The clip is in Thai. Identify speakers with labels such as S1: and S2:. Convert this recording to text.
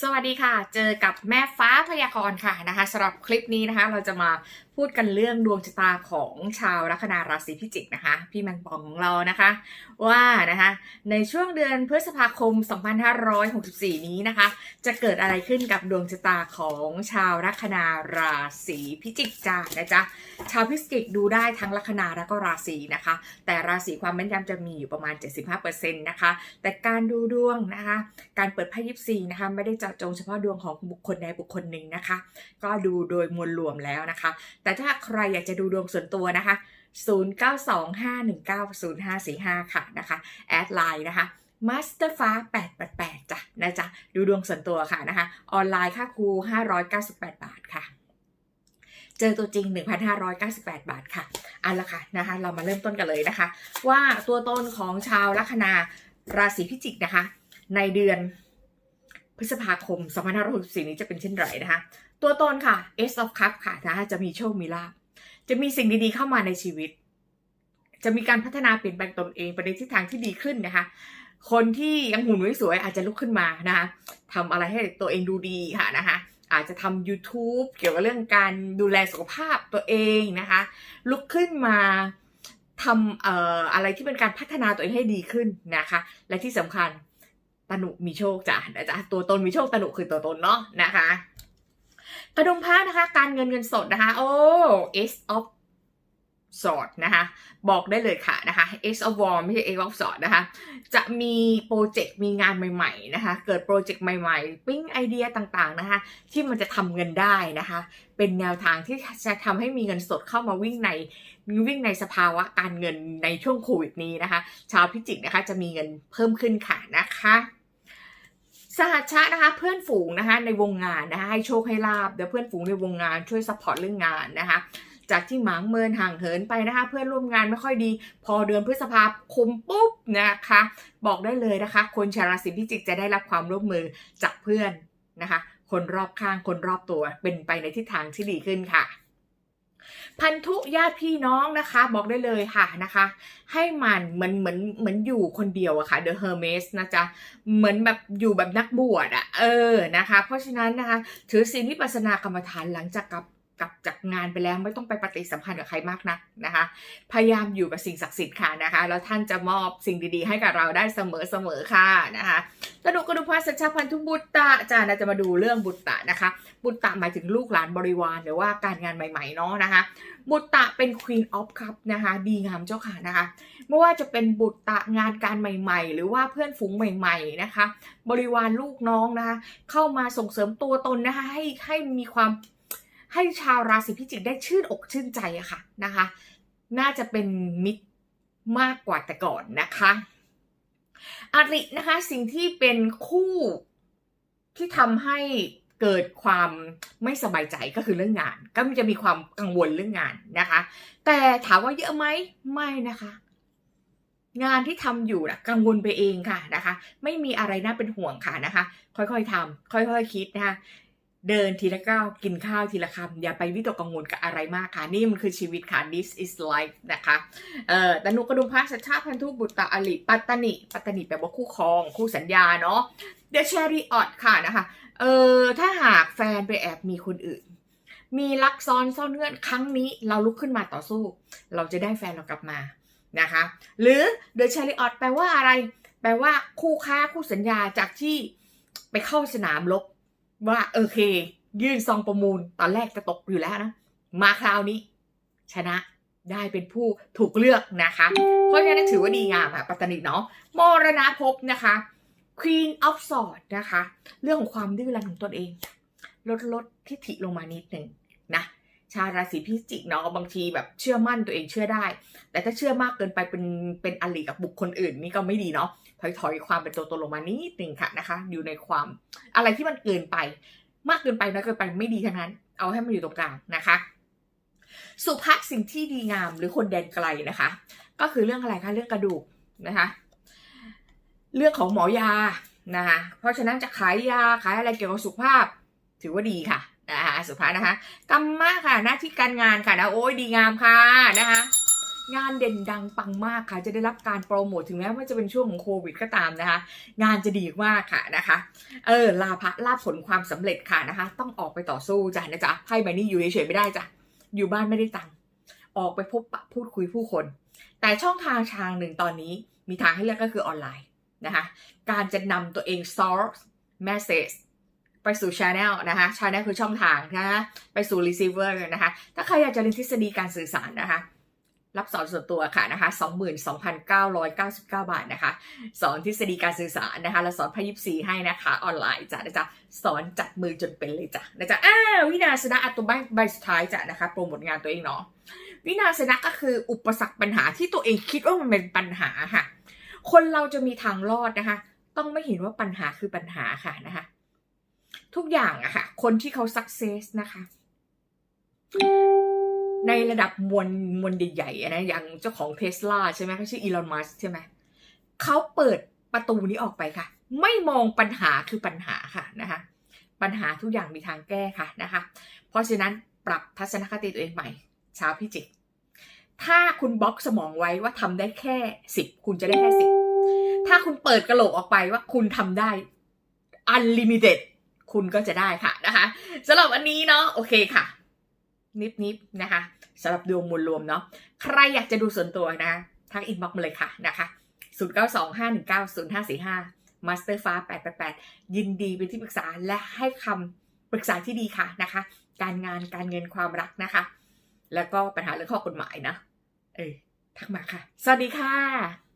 S1: สวัสดีค่ะ เจอกับแม่ฟ้าพยากรณ์ค่ะนะคะสำหรับคลิปนี้นะคะ เราจะมาพูดกันเรื่องดวงชะตาของชาวลัคนาราศีพิจิกนะคะ พี่แมงปองของเรานะคะ ว่านะคะในช่วงเดือนพฤษภาคม 2564 นี้นะคะ จะเกิดอะไรขึ้นกับดวงชะตาของชาวลัคนาราศีพิจิกจ้านะจ๊ะชาวพิจิกดูได้ทั้งลัคนาและก็ราศีนะคะ แต่ราศีความแม่นยำจะมีอยู่ประมาณ 75%นะคะ แต่การดูดวงนะคะ การเปิดไพ่ยิปซีนะคะไม่ได้เจาะจงเฉพาะดวงของบุคคลใดบุคคลหนึ่งนะคะ ก็ดูโดยมวลรวมแล้วนะคะแต่ถ้าใครอยากจะดูดวงส่วนตัวนะคะ 0925190545 ค่ะนะคะ แอดไลน์นะคะมาสเตอร์ฟ้า888จ้ะนะจ๊ะ ดูดวงส่วนตัวค่ะนะคะ ออนไลน์ค่าครู 598 บาทค่ะ เจอตัวจริง 1,598 บาทค่ะเอาละค่ะนะคะ เรามาเริ่มต้นกันเลยนะคะ ว่าตัวตนของชาวลัคนาราศีพิจิกนะคะ ในเดือน พฤษภาคม 2564 นี้จะเป็นเช่นไรนะคะ ตัวตนค่ะ Ace of Cup ค่ะนะคะจะมีโชคมีลาภจะมีสิ่งดีๆเข้ามาในชีวิต จะมีการพัฒนาเปลี่ยนแปลงตนเองไปในทิศทางที่ดีขึ้นนะคะ คนที่ยังหุ่นไม่สวยอาจจะลุกขึ้นมานะคะทำอะไรให้ตัวเองดูดีค่ะนะคะอาจจะทำ YouTube เกี่ยวกับเรื่องการดูแลสุขภาพตัวเองนะคะ ลุกขึ้นมาทำอออะไรที่เป็นการพัฒนาตัวเองให้ดีขึ้นนะคะ และที่สำคัญ ตนุมีโชคจ้ะนะจ๊ะตัวตนมีโชคตนุคือตัวตนเนาะนะคะ กระดุมผ้านะคะ การเงินเงินสดนะคะ โอ้ Ace of Sword นะคะบอกได้เลยค่ะนะคะ X of War ไม่ใช่ X of Sword นะคะจะมีโปรเจกต์มีงานใหม่ๆนะคะเกิดโปรเจกต์ใหม่ๆ ปิ้งไอเดียต่างๆนะคะที่มันจะทำเงินได้นะคะเป็นแนวทางที่จะทำให้มีเงินสดเข้ามาวิ่งในวิ่งในสภาวะการเงินในช่วงโควิดนี้นะคะชาวพิจิกนะคะจะมีเงินเพิ่มขึ้นค่ะนะคะ สหัชชะนะคะเพื่อนฝูงนะคะในวงงานนะคะให้โชคให้ลาบเดี๋ยวเพื่อนฝูงในวงงานช่วยซัพพอร์ตเรื่องงานนะคะจากที่หมางเมินห่างเหินไปนะคะ เพื่อนร่วมงานไม่ค่อยดี พอเดือนพฤษภาคมปุ๊บนะคะ บอกได้เลยนะคะ คนชาวราศีพิจิกจะได้รับความร่วมมือจากเพื่อนนะคะ คนรอบข้างคนรอบตัวเป็นไปในทิศทางที่ดีขึ้นค่ะ พันธุญาติพี่น้องนะคะ บอกได้เลยค่ะนะคะ ให้มันเหมือนเหมือนเหมือนอยู่คนเดียวอะค่ะ The Hermes นะจ๊ะเหมือนแบบอยู่แบบนักบวชอะเออนะคะ เพราะฉะนั้นนะคะ ถือศีลวิปัสสนากรรมฐานหลังจากกลับ กลับจากงานไปแล้วไม่ต้องไปปฏิสัมพันธ์กับใครมากนักนะคะ พยายามอยู่กับสิ่งศักดิ์สิทธิ์ค่ะนะคะ แล้วท่านจะมอบสิ่งดีๆ ให้กับเราได้เสมอเสมอๆค่ะนะคะกระดูกกระดูกพระสัญชาพันธุบุตตะจ้านะจะมาดูเรื่องบุตตะนะคะ บุตตะหมายถึงลูกหลานบริวารหรือว่าการงานใหม่ๆเนาะนะคะ บุตตะเป็น Queen of Cup นะคะ ดีงามเจ้าค่ะนะคะ ไม่ว่าจะเป็นบุตตะงานการใหม่ ๆ หรือว่าเพื่อนฝูงใหม่ ๆนะคะ บริวารลูกน้องนะคะ เข้ามาส่งเสริมตัวตนนะคะให้ให้มีความ ให้ชาวราศีพิจิกได้ชื่นอกชื่นใจอะค่ะนะคะ น่าจะเป็นมิตรมากกว่าแต่ก่อนนะคะอารินะคะสิ่งที่เป็นคู่ที่ทำให้เกิดความไม่สบายใจก็คือเรื่องงาน ก็จะมีความกังวลเรื่องงานนะคะ แต่ถามว่าเยอะไหมไม่นะคะ งานที่ทำอยู่นะกังวลไปเองค่ะนะคะ ไม่มีอะไรน่าเป็นห่วงค่ะนะคะ ค่อยๆทำค่อยๆคิดนะคะ เดินทีละก้าวกินข้าวทีละคำอย่าไปวิตกกังวลกับอะไรมากค่ะ นี่มันคือชีวิตค่ะ this is life นะคะเอ่อตนุกระดุมพระสัชชาพันธุบุตรตะอลิปัตตนิปัตตนิแปลว่าคู่ครอง คู่สัญญาเนาะ The Chariot ค่ะนะคะเอ่อถ้าหากแฟนไปแอบมีคนอื่น มีลักซ้อนซ่อนเงื่อนครั้งนี้เราลุกขึ้นมาต่อสู้ เราจะได้แฟนเรากลับมานะคะ หรือ The Chariot แปลว่าอะไร แปลว่าคู่ค้าคู่สัญญาจากที่ไปเข้าสนามรบ ว่าโอเค ยื่นซองประมูลตอนแรกจะตกอยู่แล้วนะ มาคราวนี้ ชนะได้เป็นผู้ถูกเลือกนะคะ เพราะฉะนั้นถือว่าดีงามค่ะปัตตนิเนาะมรณภพนะคะ Queen of Swords นะคะ เรื่องของความดื้อรั้นของตนเอง ลดลดทิฐิลงมานิดหนึ่ง ชาวราศีพิจิกเนาะบางทีแบบเชื่อมั่นตัวเองเชื่อได้ แต่ถ้าเชื่อมากเกินไปเป็นเป็นอลิกับบุคคลอื่นนี่ก็ไม่ดีเนาะถอยถอยความเป็นตัวตนลงมานิดนึ่งค่ะนะคะ อยู่ในความอะไรที่มันเกินไป มากเกินไปน้อยเกินไปไม่ดีทั้งนั้น เอาให้มันอยู่ตรงกลางนะคะ สุภาพสิ่งที่ดีงามหรือคนแดนไกลนะคะ ก็คือเรื่องอะไรคะเรื่องกระดูกนะคะ เรื่องของหมอยานะคะเพราะฉะนั้นจะขายยาขายอะไรเกี่ยวกับสุขภาพถือว่าดีค่ะ นะคะสุภาพนะคะกรรมะค่ะหน้าที่การงานค่ะนะโอ้ยดีงามค่ะนะคะงานเด่นดังปังมากค่ะ จะได้รับการโปรโมทถึงแม้ว่าจะเป็นช่วงของโควิดก็ตามนะคะ งานจะดีมากค่ะนะคะเออลาภะลาภผลความสำเร็จค่ะนะคะ ต้องออกไปต่อสู้จ้ะนะจ๊ะไพ่ใบนี้อยู่เฉยๆไม่ได้จ้ะอยู่บ้านไม่ได้ตังค์ออกไปพบปะพูดคุยผู้คน แต่ช่องทางทางหนึ่งตอนนี้มีทางให้เลือกก็คือออนไลน์นะคะการจะนำตัวเอง source message ไปสู่ channel นะคะ channel คือช่องทางนะคะไปสู่ receiver นะคะ ถ้าใครอยากจะเรียนทฤษฎีการสื่อสารนะคะ รับสอนส่วนตัวค่ะนะคะ22,999 บาทนะคะ สอนทฤษฎีการสื่อสารนะคะ แล้วสอนพยิปซีให้นะคะ ออนไลน์จ้ะนะจ๊ะ สอนจับมือจนเป็นเลยจ้ะนะจ๊ะ อ้าววินาศนะอัตโตใบใบสุดท้ายจ้ะนะคะ โปรโมทงานตัวเองเนาะ วินาศนะก็คืออุปสรรคปัญหาที่ตัวเองคิดว่ามันเป็นปัญหาค่ะ คนเราจะมีทางรอดนะคะ ต้องไม่เห็นว่าปัญหาคือปัญหาค่ะนะคะ ทุกอย่างอะค่ะ คนที่เขาสักเซสนะคะ ในระดับมวลมวลใหญ่ๆนะอย่างเจ้าของเทสลาใช่ไหมเขาชื่ออีลอนมัสใช่ไหมเขาเปิดประตูนี้ออกไปค่ะ ไม่มองปัญหาคือปัญหาค่ะนะคะ ปัญหาทุกอย่างมีทางแก้ค่ะนะคะ เพราะฉะนั้นปรับทัศนคติตัวเองใหม่ชาวพิจิก ถ้าคุณบล็อกสมองไว้ว่าทำได้แค่สิบคุณจะได้แค่สิบถ้าคุณเปิดกระโหลกออกไปว่าคุณทำได้ unlimited คุณก็จะได้ค่ะนะคะสำหรับวันนี้เนาะโอเคค่ะ นิบๆนะคะสำหรับดวงมวลรวมเนาะใครอยากจะดูส่วนตัวนะทักอินบ็อกมาเลยค่ะนะคะ0 9 2 5 1 9 0 5 4 5 Master ฟ้า888 ยินดีเป็นที่ปรึกษาและให้คำปรึกษาที่ดีค่ะนะคะ การงานการเงินความรักนะคะ แล้วก็ปัญหาเรื่องข้อกฎหมายนะ เออทักมาค่ะ สวัสดีค่ะ